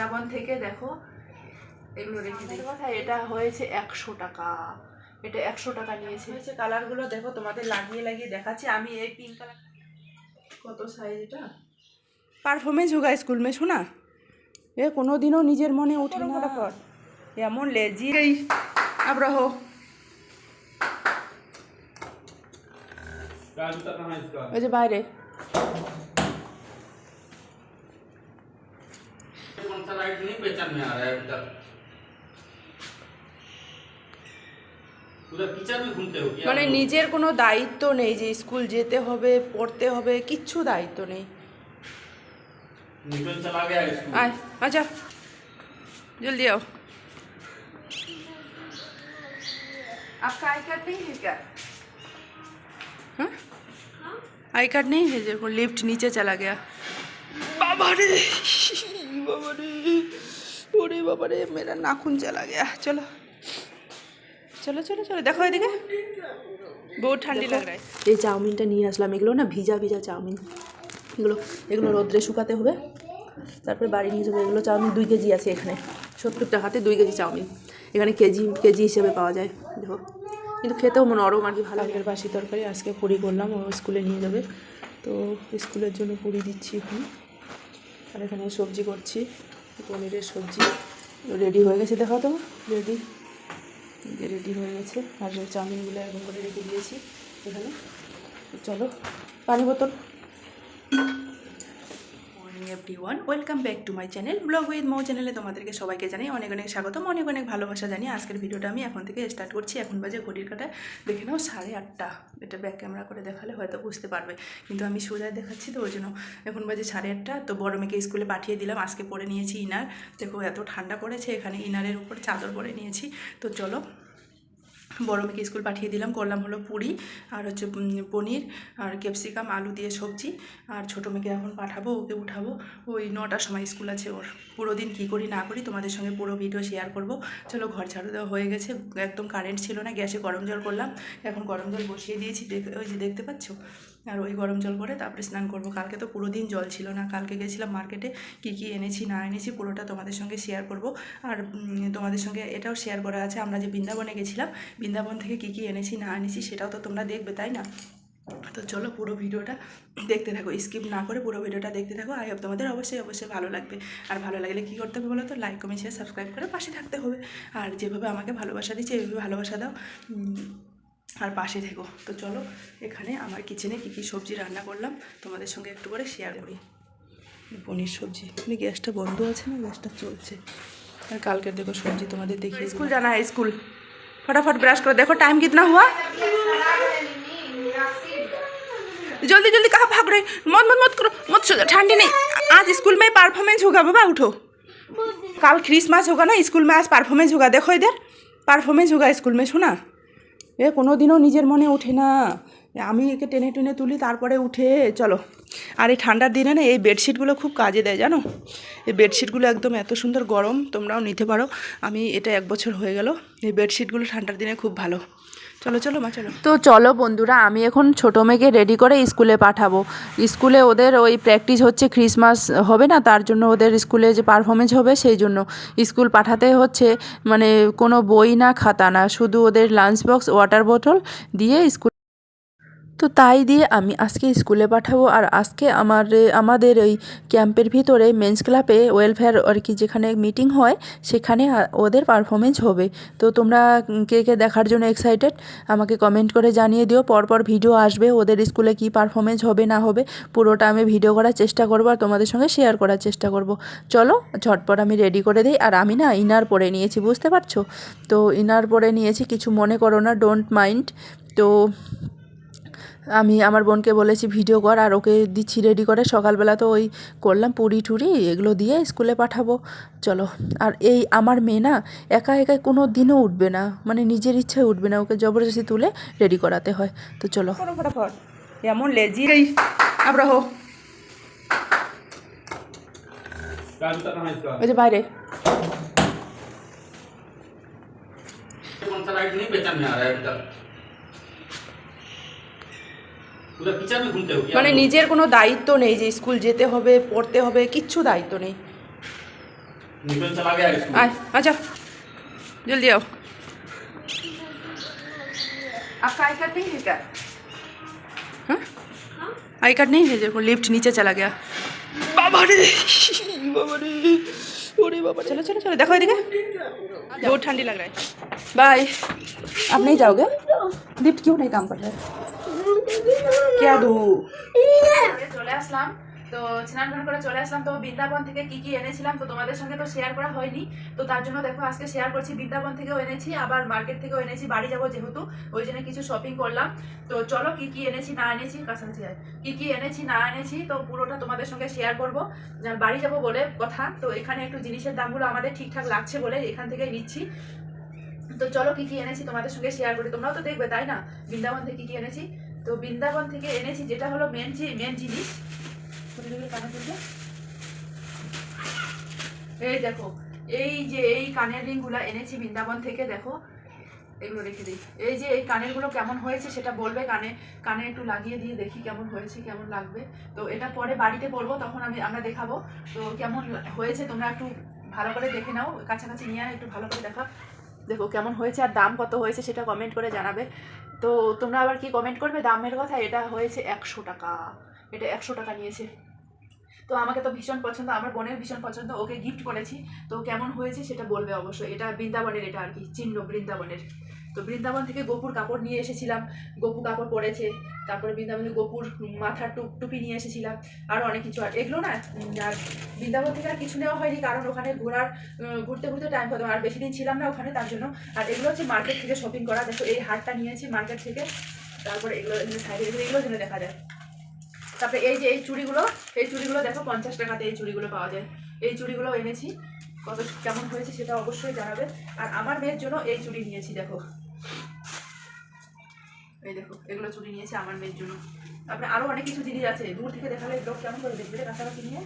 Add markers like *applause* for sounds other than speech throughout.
বৃন্দাবন থেকে দেখো এগুলো রেখে দিই। কথা এটা হয়েছে একশো টাকা। এটা একশো টাকা নিয়েছে। হয়েছে কালারগুলো দেখো তোমাদের লাগিয়ে লাগিয়ে দেখাচ্ছি। আমি এই পিঙ্ক কালার কত সাইজ এটা? পারফরমেন্স হোগা স্কুল মেশো শোনা? এ কোনো দিনও নিজের মনে উঠে না। পর এমন লেজি এই আবরাহ ওই যে বাইরে। राइट नहीं पहचान में आ रहा है अभी तक उधर किचन में घूमते हो क्या মানে নিজের কোনো দায়িত্ব নেই যে স্কুল যেতে হবে পড়তে হবে কিচ্ছু দায়িত্ব নেই न्यूटन चला गया है स्कूल আয় আচ্ছা जल्दी आओ आपका आई कार्ड नहीं है क्या हाँ आई कार्ड नहीं है जो लिफ्ट नीचे चला गया बाबा रे बाबा रे ওরে বাবা মেয়েরা নাখুন চালা গিয়া। চলো। চলো চলো চলো দেখো এদিকে। বহুত ঠান্ডি লাগায়। এই চাউমিনটা নিয়ে আসলাম। এগুলো না ভিজা ভিজা চাউমিন। এগুলো এগুলো রোদ্রে শুকাতে হবে। তারপরে বাড়ি নিয়ে যাবে। এগুলো চাউমিন দুই কেজি আছে এখানে। সত্তর টাকাতে দুই কেজি চাউমিন। এখানে কেজি কেজি হিসেবে পাওয়া যায়। দেখো। কিন্তু খেতেও মনে নরম আর কি ভালো আগের বাসি তরকারি আজকে পুরি করলাম। ও স্কুলে নিয়ে যাবে। তো স্কুলের জন্য পুরি দিচ্ছি এখন। আর এখানে সবজি করছি। পনিরের সবজি রেডি হয়ে গেছে দেখা তো রেডি রেডি হয়ে গেছে, আর চাউমিনগুলো এরকম করে রেখে দিয়েছি এখানে। চলো, পানি বোতল। Morning everyone welcome back to my channel vlog with Mou চ্যানেলে তোমাদেরকে সবাইকে জানাই অনেক অনেক স্বাগতম, অনেক অনেক ভালোবাসা জানিয়ে আজকের ভিডিওটা আমি এখন থেকে স্টার্ট করছি। এখন বাজে ঘড়ির কাটা, দেখে নাও সাড়ে আটটা। এটা ব্যাক ক্যামেরা করে দেখালে হয়তো বুঝতে পারবে। কিন্তু আমি সোজায় দেখাচ্ছি তো, ওই জন্য এখন বাজে সাড়ে আটটা। তো বড় মেয়েকে স্কুলে পাঠিয়ে দিলাম, আজকে পরে নিয়েছি ইনার দেখো এত ঠান্ডা পড়েছে, এখানে ইনারের উপর চাদর পরে নিয়েছি। তো চলো বড় মেয়েকে স্কুল পাঠিয়ে দিলাম, করলাম হলো পুরি আর হচ্ছে পনির আর ক্যাপসিকাম, আলু দিয়ে সবজি আর ছোটো মেয়েকে এখন পাঠাবো, ওকে উঠাবো। ওই নটার সময় স্কুল আছে ওর। পুরো দিন কী করি না করি তোমাদের সঙ্গে পুরো ভিডিও শেয়ার করব। চলো ঘর ঝাড়ু দেওয়া হয়ে গেছে, একদম কারেন্ট ছিল না, গ্যাসে গরম জল করলাম। এখন গরম জল বসিয়ে দিয়েছি ওই যে দেখতে পাচ্ছ? আর ওই গরম জল করে তারপরে স্নান করব। কালকে তো পুরো দিন জল ছিল না। কালকে গেছিলাম মার্কেটে কী কী এনেছি, না এনেছি, পুরোটা তোমাদের সঙ্গে শেয়ার করব। আর তোমাদের সঙ্গে এটাও শেয়ার করা আছে। আমরা যে বৃন্দাবনে গেছিলাম, বৃন্দাবন থেকে কী কী এনেছি, না এনেছি, সেটাও তো তোমরা দেখবে, তাই না? তো চলো পুরো ভিডিওটা দেখতে থাকো। স্কিপ না করে পুরো ভিডিওটা দেখতে থাকো। আই হোপ তোমাদের অবশ্যই অবশ্যই ভালো লাগবে। আর ভালো লাগলে কী করতে হবে বলো তো? লাইক কমেন্ট শেয়ার সাবস্ক্রাইব করে পাশে থাকতে হবে। আর যেভাবে আমাকে ভালোবাসা দিচ্ছে, এইভাবে ভালোবাসা দাও। আর পাশে থেকো তো চলো এখানে আমার কিচেনে কী কী সবজি রান্না করলাম তোমাদের সঙ্গে একটু করে শেয়ার করি পনির সবজি মানে গ্যাসটা বন্ধ আছে না গ্যাসটা চলছে আর কালকের দেখো সবজি তোমাদের দেখি স্কুল जाना है स्कूल फटाफट ब्रश करो देखो टाइम कितना हुआ जल्दी जल्दी कहाँ भाग रहे मत मत मत करो मत सो जाओ, ठंडी नहीं आज स्कूल में परफॉर्मेंस होगा बाबा उठो कल क्रिसमस होगा ना स्कूल में आज परफॉर्मेंस होगा देखो इधर परफॉर्मेंस होगा स्कूल में শোনা এ কোনো দিনও নিজের মনে ওঠে না। আমি একে টেনে টেনে তুলি, তারপরে উঠে, চলো। আর এই ঠান্ডার দিনে না, এই বেডশিটগুলো খুব কাজে দেয়, জানো? এই বেডশিটগুলো একদম এত সুন্দর গরম, তোমরাও নিতে পারো। আমি, এটা এক বছর হয়ে গেল। এই বেডশিটগুলো ঠান্ডার দিনে খুব ভালো। চলো চলো মা, চলো। তো চলো বন্ধুরা, আমি এখন ছোটো মেয়েকে রেডি করে স্কুলে পাঠাবো। স্কুলে ওদের ওই প্র্যাকটিস হচ্ছে ক্রিসমাস হবে না? তার জন্য ওদের স্কুলে যে পারফরমেন্স হবে, সেই জন্য। স্কুল পাঠাতে হচ্ছে মানে কোনো বই না, খাতা না। শুধু ওদের লাঞ্চ বক্স ওয়াটার বোতল দিয়ে স্কুল তো তাই দিয়ে আমি আজকে স্কুলে পাঠাবো আর আজকে আমার, আমাদের ওই ক্যাম্পের ভিতরে মেন্স ক্লাবে ওয়েলফেয়ার আর কি যেখানে মিটিং হয়, সেখানে ওদের পারফরমেন্স হবে। তো তোমরা কে কে দেখার জন্য এক্সাইটেড আমাকে কমেন্ট করে জানিয়ে দিও। পরপর ভিডিও আসবে, ওদের স্কুলে কি পারফরমেন্স হবে না হবে, পুরোটা আমি ভিডিও করার চেষ্টা করব আর তোমাদের সঙ্গে শেয়ার করার চেষ্টা করব। চলো, ঝটপট আমি রেডি করে দিই। আর আমি না ইনার পরে নিয়েছি, বুঝতে পারছ? তো ইনার পরে নিয়েছি, কিছু মনে করো না ডোন্ট মাইন্ড তো আমি আমার বোনকে বলেছি ভিডিও কর আর ওকে দিচ্ছি রেডি করে সকালবেলা তো ওই করলাম পুরি টুরি এগুলো দিয়ে স্কুলে পাঠাবো চলো আর এই আমার মেয়ে না একা একা কোনো দিনও উঠবে না মানে নিজের ইচ্ছায় উঠবে না ওকে জবরদস্তি তুলে রেডি করাতে হয় তো চলো করো ফটাফট এমন লেজি এই আব রহো क्या जूता कहाँ है इसका ওই যে বাইরে कौन सा राइट नहीं पहचान में आ रहा है अभी तक মানে নিজের কোনো দায়িত্ব নেই যে স্কুল যেতে হবে পড়তে হবে কিচ্ছু দায়িত্ব নেই न्यूटन चला गया स्कूल आए अच्छा जल्दी आओ आपका आई कार्ड नहीं है क्या हाँ आई कार्ड नहीं है देखो लिफ्ट नीचे चला गया बाबा रे बाबा रे ओरे बाबा चलो चलो चलो देखो इधर बहुत ठंडी लग रहा है बाय आप नहीं जाओगे लिफ्ट क्यों नहीं काम कर रहा है চলে আসলাম। তো স্নান করে চলে আসলাম। তো বৃন্দাবন থেকে কি কি এনেছিলাম তো তোমাদের সঙ্গে তো শেয়ার করা হয়নি। তো তার জন্য দেখো আজকে শেয়ার করছি। বৃন্দাবন থেকেও এনেছি, আবার মার্কেট থেকেও এনেছি। বাড়ি যাব যেহেতু, ওই জন্য কিছু শপিং করলাম। তো চলো কি কি এনেছি, না এনেছি কি কি এনেছি, না এনেছি, তো পুরোটা তোমাদের সঙ্গে শেয়ার বাড়ি যাব বলে কথা। তো এখানে একটু জিনিসের দামগুলো আমাদের ঠিকঠাক লাগছে বলে এখান থেকে নিচ্ছি। তো চলো কি কি এনেছি তোমাদের সঙ্গে শেয়ার করি। তোমরাও তো দেখবে, তাই না? বৃন্দাবন থেকে কি কি এনেছি? তো বৃন্দাবন থেকে এনেছি, যেটা হলো মেন মেন জিনিস? এই দেখো, এই যে এই কানের রিংগুলো এনেছি বৃন্দাবন থেকে, দেখো। এগুলো রেখে দিই। এই যে এই কানেরগুলো কেমন হয়েছে সেটা বলবে কানে কানে একটু লাগিয়ে দিয়ে দেখি কেমন হয়েছে, কেমন লাগবে। তো এটা পরে বাড়িতে পরবো, তখন আমি আমরা দেখাবো। তো কেমন হয়েছে তোমরা একটু ভালো করে দেখে নাও, কাছাকাছি নিয়ে একটু ভালো করে দেখা। দেখো কেমন হয়েছে আর দাম কত হয়েছে সেটা কমেন্ট করে জানাবে। তো তোমরা আবার কি কমেন্ট করবে? দামের কথা? এটা হয়েছে একশো টাকা। এটা একশো টাকা নিয়েছে। তো আমাকে তো ভীষণ পছন্দ, আমার বোনের ভীষণ পছন্দ, ওকে গিফট করেছি। তো কেমন হয়েছে সেটা বলবে অবশ্যই। এটা বৃন্দাবনের এটা আর কি, চিহ্ন বৃন্দাবনের। তো বৃন্দাবন থেকে গোপুর কাপড় নিয়ে এসেছিলাম। গোপু কাপড় পরেছে, তারপরে বৃন্দাবনে গোপুর মাথার টুপ টুপি নিয়ে এসেছিলাম আরও অনেক কিছু আর এগুলো না আর বৃন্দাবন থেকে আর কিছু নেওয়া হয়নি, কারণ ওখানে ঘোরার ঘুরতে ঘুরতে টাইম হতো, আর বেশি দিন ছিলাম না ওখানে, তার জন্য। আর এগুলো হচ্ছে মার্কেট থেকে শপিং করা, দেখো এই হারটা নিয়েছি মার্কেট থেকে, তারপরে এগুলো সাইডে এগুলো যেন দেখা যায়। তারপরে এই যে এই চুড়িগুলো এই চুড়িগুলো দেখো, পঞ্চাশ টাকাতে এই চুড়িগুলো পাওয়া যায়। এই চুড়িগুলো এনেছি, কত কেমন হয়েছে সেটা অবশ্যই জানাবে। আর আমার মেয়ের জন্য এই চুড়ি নিয়েছি, দেখো। এই দেখো এগুলো চুড়ি নিয়েছি আমার মেয়ের জন্য। তারপরে আরও অনেক কিছু জিনিস আছে দূর থেকে দেখালে লোক কেমন করে দেখবে কাছাকাছি নিয়ে?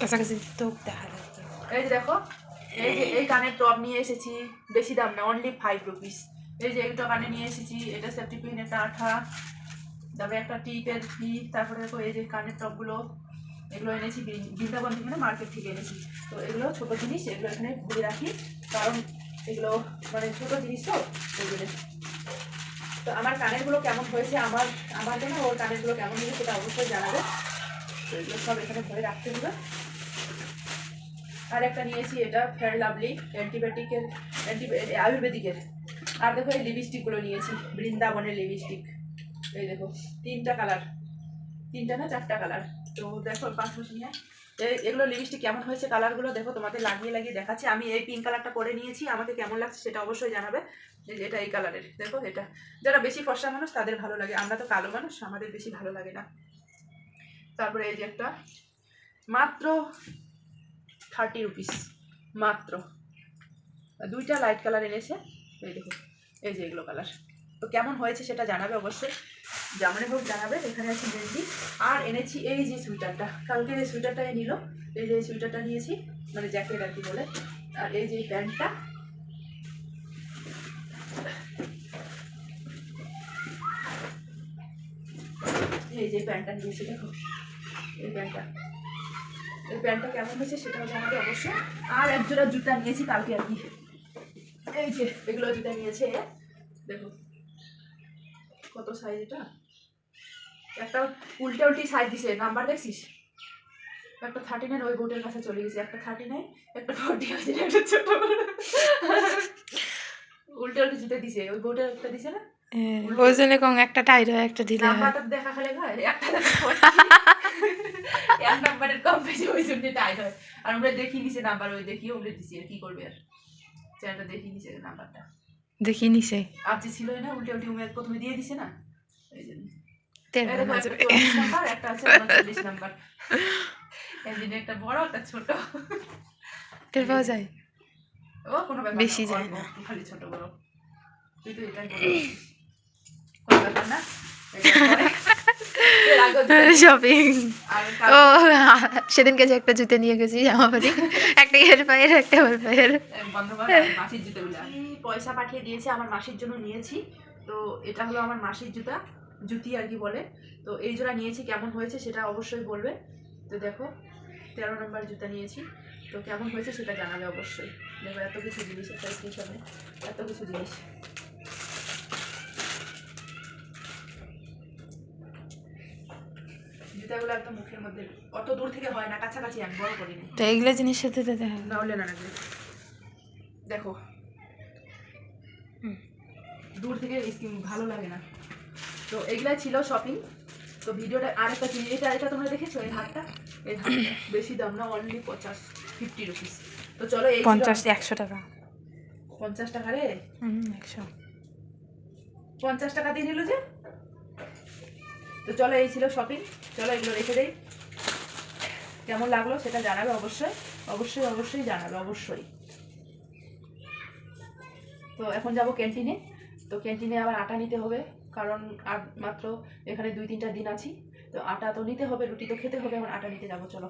কাছাকাছি তো দেখা এই যে দেখো এই যে এই কানের টপ নিয়ে এসেছি বেশি দাম না অনলি ফাইভ রুপিস এই যে একটা কানে নিয়ে এসেছি এটা সেফটি পিন এটা আঠা তারপরে একটা টিপের ফি তারপরে দেখো এই যে কানের টপগুলো এগুলো এনেছি বৃন্দাবন থেকে না মার্কেট থেকে এনেছি। তো এগুলো ছোটো জিনিস এগুলো এখানে ভরে রাখি কারণ এগুলো মানে ছোটো জিনিস তো ওই জন্য তো আমার কানেরগুলো কেমন হয়েছে, আমার আমার জন্য ওর কানেরগুলো কেমন হয়েছে সেটা অবশ্যই জানাবে। তো সব এখানে ভরে রাখতে হবে। আর একটা নিয়েছি, এটা ফেয়ার লাভলি অ্যান্টিবায়োটিকের অ্যান্টি আয়ুর্বেদিকের। আর দেখো এই লিপস্টিকগুলো নিয়েছি, বৃন্দাবনের লিপস্টিক এই দেখো, তিনটা কালার তিনটা না চারটা কালার তো দেখো, পাঁচ নিয়ে। এগুলো লিপস্টিক কেমন হয়েছে কালারগুলো দেখো তোমাদের লাগিয়ে লাগিয়ে দেখাচ্ছি। আমি এই পিঙ্ক কালারটা পরে নিয়েছি, আমাকে কেমন লাগছে সেটা অবশ্যই জানাবে। এটা এই কালারের দেখো এটা। যারা বেশি ফর্সা মানুষ, তাদের ভালো লাগে। আমরা তো কালো মানুষ, আমাদের বেশি ভালো লাগে না। তারপরে এই যে একটা, মাত্র থার্টি রুপিস মাত্র। দুইটা লাইট কালার এনেছে। এই দেখো, এই যে এগুলো কালার তো কেমন হয়েছে সেটা জানাবে অবশ্যই। যেমনই হোক জানাবে, এখানে আছে গেঞ্জি আর এনেছি এই যে সুইটারটা কালকে এই সুইটারটা নিল, এই যে এই সুইটারটা নিয়েছি মানে জ্যাকেট আর কি বলে। আর এই যে এই প্যান্টটা এই যে প্যান্টটা নিয়েছি দেখো। এই প্যান্টটা। এই প্যান্টটা কেমন হয়েছে সেটাও জানাবে অবশ্যই। আর এক জোড়া জুতা নিয়েছি কালকে আর কি। এই যে, এগুলো জুতা নিয়েছে। দেখো, কত সাইজ এটা? একটা উল্টে উল্টি সাইজ দিছে। নাম্বার দেখছিস? একটা থার্টি নাইন ওই বোটের কাছে চলে গেছে। একটা থার্টি নাইন একটা ফোর্টি আছে একটা ছোট। উল্টে উল্টে জুতা দিছে। ওই বোটের একটা দিছে না? ওই জন্য কম একটা টাইট হয় একটা ঢিলা হয়। দেখা হয় একটা এক নাম্বারের কম পেয়েছে ওই জন্য টাইট হয় আর আমরা দেখি নিছে নাম্বার ওই দেখি ওগুলো দিছি আর কি করবে আর? চ্যানেলটা দেখি নিছে নাম্বারটা। দেখি নিছে আর যে ছিল না উল্টে উল্টে উমেদ প্রথমে দিয়ে দিছে না? এই জন্য। একটা 40 একটা আছে নাম্বার। জন্য একটা বড় একটা ছোট। টের পাওয়া যায়? ও কোনো ব্যাপার বেশি যায় না। খালি ছোট বড়। তুই তো এটাই না? শপিং *laughs* ও সেদিনকে যে একটা জুতো নিয়ে গেছি জামা পরি একটা এর পায়ের একটা ওর পায়ের মাসির জুতো বলে আমি পয়সা পাঠিয়ে দিয়েছি আমার মাসির জন্য নিয়েছি। তো এটা হলো আমার মাসির জুতা জুতি আর কি বলে। তো এই জোড়া নিয়েছি কেমন হয়েছে সেটা অবশ্যই বলবে। তো দেখো তেরো নম্বর জুতা নিয়েছি। তো কেমন হয়েছে সেটা জানাবে অবশ্যই। দেখো এত কিছু জিনিস একটা স্টেশনে এত কিছু জিনিস। জুতাগুলো একদম মুখের মধ্যে অত দূর থেকে হয় না কাছাকাছি আমি বড় করিনি। তো এইগুলো জিনিস সাথে দেখা না হলে না লাগবে দেখো। দূর থেকে স্কিন ভালো লাগে না। তো এগুলা ছিল শপিং তো ভিডিওটা আরেকটা জিনিস এটা এটা তোমরা দেখেছ? এই হাতটা এই হাতটা বেশি দাম না অনলি পঞ্চাশ ফিফটি রুপিস তো চলো এই পঞ্চাশ একশো টাকা। পঞ্চাশ টাকা রে? হুম একশো। পঞ্চাশ টাকা দিয়ে নিল যে? তো চলো, এই ছিল শপিং চলো, এগুলো রেখে দেই। কেমন লাগল সেটা জানাবে অবশ্যই। অবশ্যই অবশ্যই জানাবে, অবশ্যই। তো এখন যাব ক্যান্টিনে তো ক্যান্টিনে আবার আটা নিতে হবে, কারণ আর মাত্র এখানে দুই তিনটা দিন আছি। তো আটা তো নিতে হবে, রুটি তো খেতে হবে এখন আটা নিতে যাব, চলো।